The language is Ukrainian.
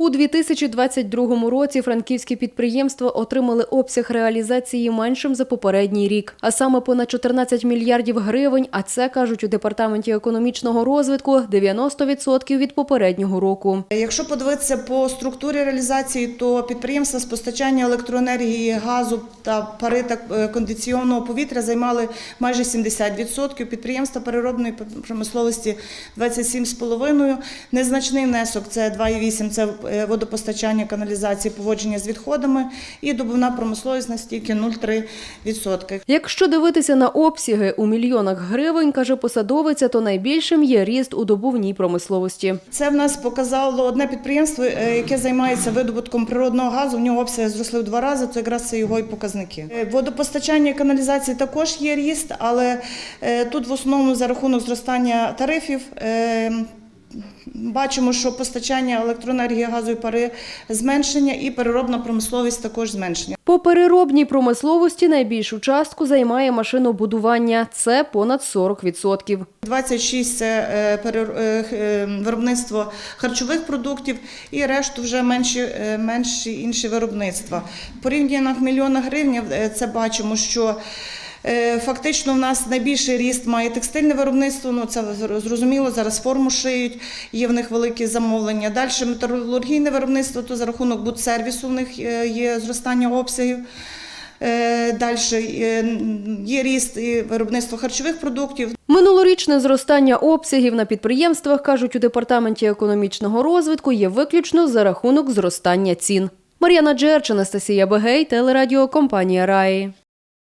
У 2022 році франківські підприємства отримали обсяг реалізації меншим за попередній рік, а саме понад 14 мільярдів гривень. А це кажуть у департаменті економічного розвитку 90% від попереднього року. Якщо подивитися по структурі реалізації, то підприємства з постачання електроенергії, газу та пари та е, кондиційного повітря займали майже 70%, підприємства переробної промисловості 27,5%, незначний внесок це 2,8%, це е, водопостачання, каналізації, поводження з відходами і добувна промисловість на стільки 0,3%. Якщо дивитися на обсяги у мільйонах гривень, каже посадовиця, то найбільшим є ріст у добувній промисловості. Це в нас показало одне підприємство, е, яке займається видобутком природного газу. В нього обсяги зросли в два рази. Це якраз це його і показники. Е, Водопостачання і каналізації також є ріст, але е, тут в основному за рахунок зростання тарифів. Бачимо, що постачання електроенергії, газу і пари зменшення, і переробна промисловість також зменшення. По переробній промисловості найбільшу частку займає машинобудування – це понад 40%. 26 – це е, е, е, виробництво харчових продуктів і решту вже менші, менші інші виробництва. В порівняннях мільйона гривень це бачимо, що Фактично, в нас найбільший ріст має текстильне виробництво. Ну це зрозуміло. Зараз форму шиють, є в них великі замовлення. Далі металургійне виробництво, то за рахунок будсервісу в них е, є зростання обсягів. Далі є ріст і виробництво харчових продуктів. Минулорічне зростання обсягів на підприємствах, кажуть у департаменті економічного розвитку, є виключно за рахунок зростання цін. Мар'яна Джерч, Анастасія Бегей, телерадіокомпанія Раї.